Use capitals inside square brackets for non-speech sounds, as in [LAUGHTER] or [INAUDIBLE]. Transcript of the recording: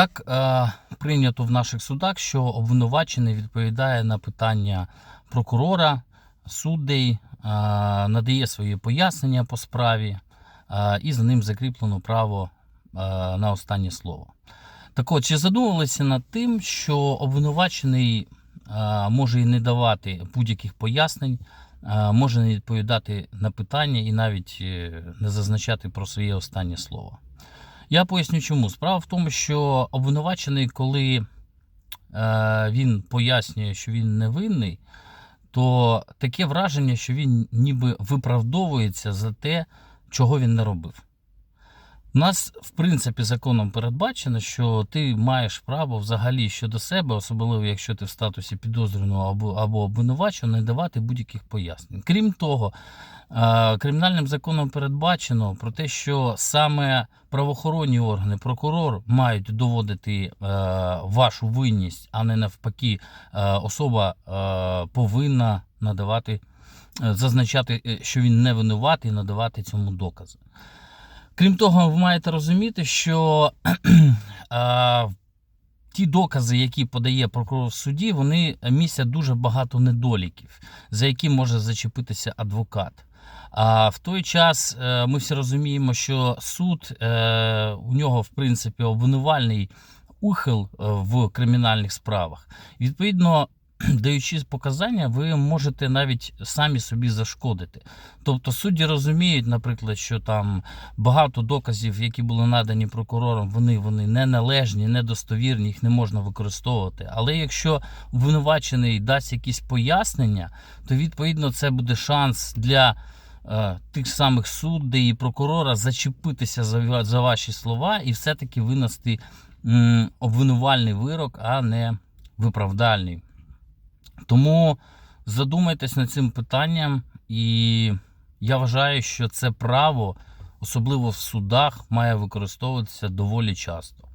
Так е, прийнято в наших судах, що обвинувачений відповідає на питання прокурора, суддей, е, надає свої пояснення по справі, е, і за ним закріплено право е, на останнє слово. Так от, чи задумувалися над тим, що обвинувачений е, може і не давати будь-яких пояснень, е, може не відповідати на питання і навіть е, не зазначати про своє останнє слово? Я поясню чому. Справа в тому, що обвинувачений, коли е, він пояснює, що він невинний, то таке враження, що він ніби виправдовується за те, чого він не робив. У нас, в принципі, законом передбачено, що ти маєш право взагалі щодо себе, особливо якщо ти в статусі підозрюваного або, або обвинуваченого, не давати будь-яких пояснень. Крім того, е, кримінальним законом передбачено про те, що саме правоохоронні органи, прокурор мають доводити е, вашу винність, а не навпаки, е, особа повинна надавати, зазначати, що він не винуватий, надавати цьому докази. Крім того, ви маєте розуміти, що [CLEARS THROAT] е, ті докази, які подає прокурор в суді, вони містять дуже багато недоліків, за які може зачепитися адвокат. А в той час е, ми всі розуміємо, що суд е, у нього, в принципі, обвинувальний ухил в кримінальних справах. Відповідно, даючи показання, ви можете навіть самі собі зашкодити. Тобто судді розуміють, наприклад, що там багато доказів, які були надані прокурором, вони, вони неналежні, недостовірні, їх не можна використовувати. Але якщо обвинувачений дасть якісь пояснення, то відповідно це буде шанс для е, тих самих суддей і прокурора зачепитися за, за ваші слова і все-таки винести обвинувальний вирок, а не виправдальний. Тому задумайтесь над цим питанням, і я вважаю, що це право, особливо в судах, має використовуватися доволі часто.